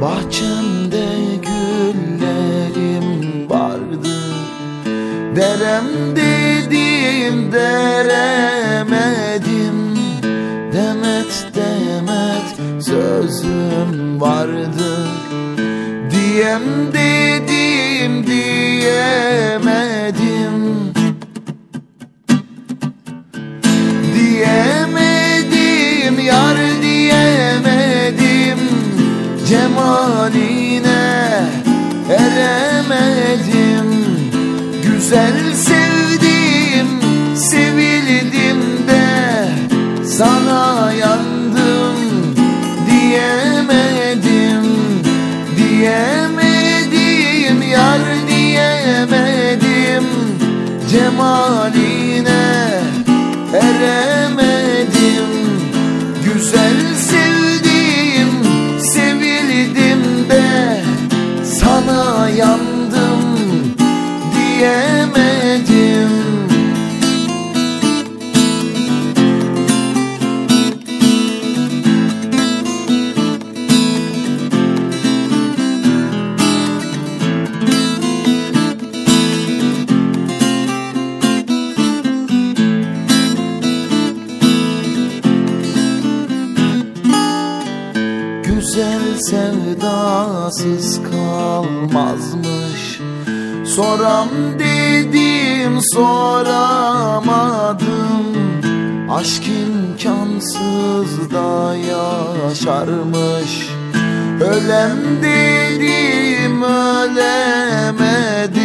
Bahçemde güllerim vardı. Derem dedim deremedim. Demet demet sözüm vardı. Diyem dedim diye Güzel sevdim sevildim de Sana yandım diyemedim Diyemedim yar diyemedim Cemaline eremedim. Güzel diyemedim. Güzel sevdasız kalmazmış Soram dedim soramadım. Aşk imkansız da yaşarmış. Ölem dedim ölemedim